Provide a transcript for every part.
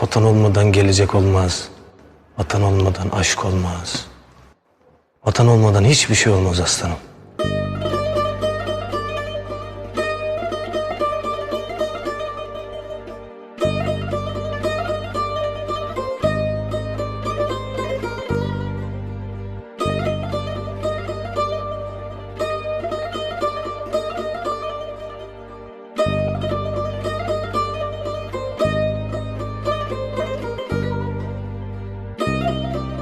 Vatan olmadan gelecek olmaz. Vatan olmadan aşk olmaz. Vatan olmadan hiçbir şey olmaz aslanım.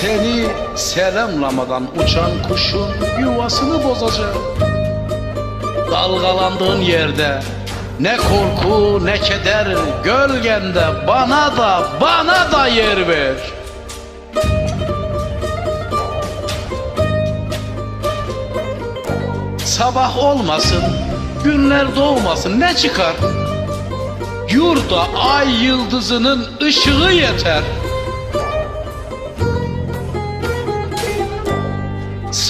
Seni selamlamadan uçan kuşun yuvasını bozacağım. Dalgalandığın yerde ne korku ne keder gölgende bana da bana da yer ver. Sabah olmasın, günler doğmasın ne çıkar? Yurda ay yıldızının ışığı yeter.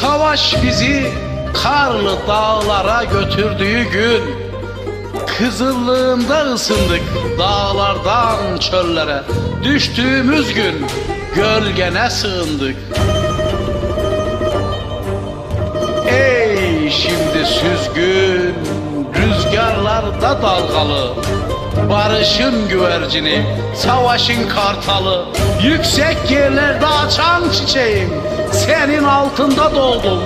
Savaş bizi karlı dağlara götürdüğü gün Kızıllığında ısındık dağlardan çöllere. Düştüğümüz gün gölgene sığındık. Ey şimdi süzgün rüzgarlarda dalgalı Barışın güvercini, savaşın kartalı. Yüksek yerlerde açan çiçeğim. Senin altında doğdum,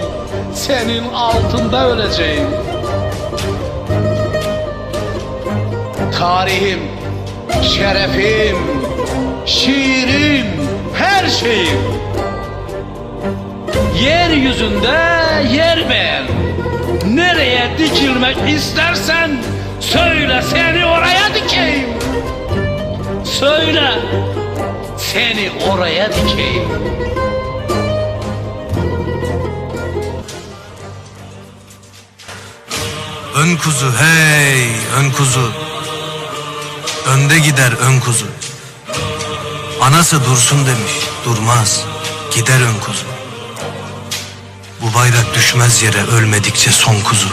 senin altında öleceğim. Tarihim, şerefim, şiirim, her şeyim. Yeryüzünde yer beğen. Nereye dikilmek istersen Söyle seni oraya Seni oraya dikeyim Ön kuzu hey ön kuzu. Önde gider ön kuzu. Anası dursun demiş durmaz gider ön kuzu. Bu bayrak düşmez yere ölmedikçe son kuzu.